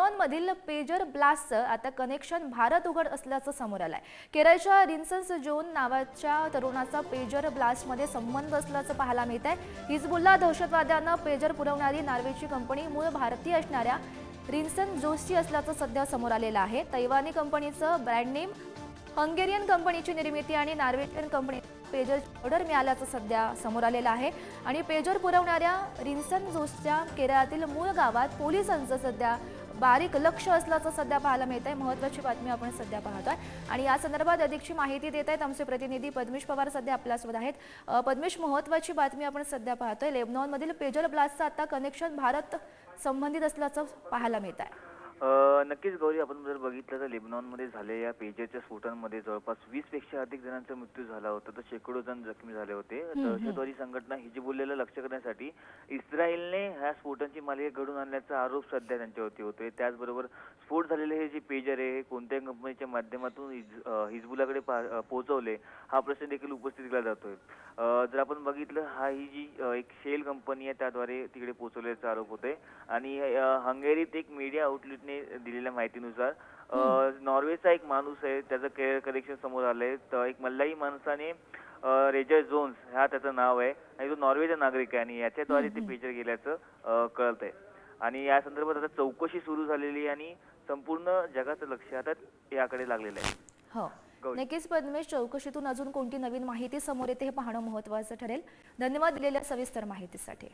लेबनॉनमधील pager ब्लास्टचं आता connection Bharat उघड असल्याचं समोर आलंय. केरळच्या रिन्सन्स जोन नावाच्या तरुणाचा पेजर ब्लास्टमध्ये संबंध असल्याचं पाहायला मिळत आहे हिजबुल्ला दहशतवाद्यांना पेजर पुरवणारी नॉर्वेची कंपनी मूळ भारतीय असणाऱ्या रिन्सन जोसची असल्याचं सध्या समोर आलेलं आहे. तैवानी कंपनीचं ब्रँड नेम हंगेरियन कंपनीची निर्मिती आणि नॉर्वेजियन कंपनी पेजर ऑर्डर मिळाल्याचं सध्या समोर आलेलं आहे. आणि पेजर पुरवणाऱ्या रिन्सन जोसच्या केरळातील मूळ गावात पोलिसांचं सध्या बारीक लक्ष असल्याचं सध्या पाहायला मिळत आहे महत्त्वाची बातमी आपण सध्या पाहतोय. आणि या संदर्भात अधिकची माहिती देत आहेत आमचे प्रतिनिधी पद्मेश पवार सध्या आपल्यासोबत आहेत. पद्मेश महत्त्वाची बातमी आपण सध्या पाहतोय. लेबनॉनमधील पेजल ब्लास्टचं आता कनेक्शन भारत संबंधित असल्याचं पाहायला मिळत आहे अ, नक्कीच गौरी आपण जर बघितलं तर लेबनॉनमध्ये झालेल्या पेजरच्या स्फोटांमध्ये जवळपास वीसपेक्षा अधिक जणांचा मृत्यू झाला होता. तर शेकडो जण जखमी झाले होते. दहशतवादी संघटना हिजबुल्लेला लक्ष करण्यासाठी इस्रायलने ह्या स्फोटांची मालिका घडून आणल्याचा आरोप सध्या त्यांच्यावरती होतोय. त्याचबरोबर स्फोट झालेले हे जे पेजर आहे हे कोणत्या कंपनीच्या माध्यमातून हिज- अ, हिजबुलाकडे पा- अ, पोहोचवले हा प्रश्न देखील उपस्थित केला जातोय. अ, जर आपण बघितलं हा ही जी एक शेल कंपनी आहे त्याद्वारे तिकडे पोहोचवल्याचा आरोप होतोय आणि हंगेरीत एक मीडिया आउटलेटने दिलेल्या माहितीनुसार नॉर्वेचा एक माणूस आहे त्याचं केअर कलेक्शन समोर आलंय. तर एक मल्लाई माणसाने रेजर जोन्स हा त्याचं नाव आहे. आणि तो नॉर्वेचा नागरिक आहे आणि याच्याद्वारे ते पेजर गेल्याचं अ, कळत आहे आणि या संदर्भात आता चौकशी सुरू झालेली आहे आणि संपूर्ण जगाचं लक्ष आता याकडे लागलेलं आहे. हो. नक्कीच पद्मेश चौकशीतून अजून कोणती नवीन माहिती समोर येते हे पाहणं महत्त्वाचं ठरेल. धन्यवाद दिलेल्या सविस्तर माहितीसाठी.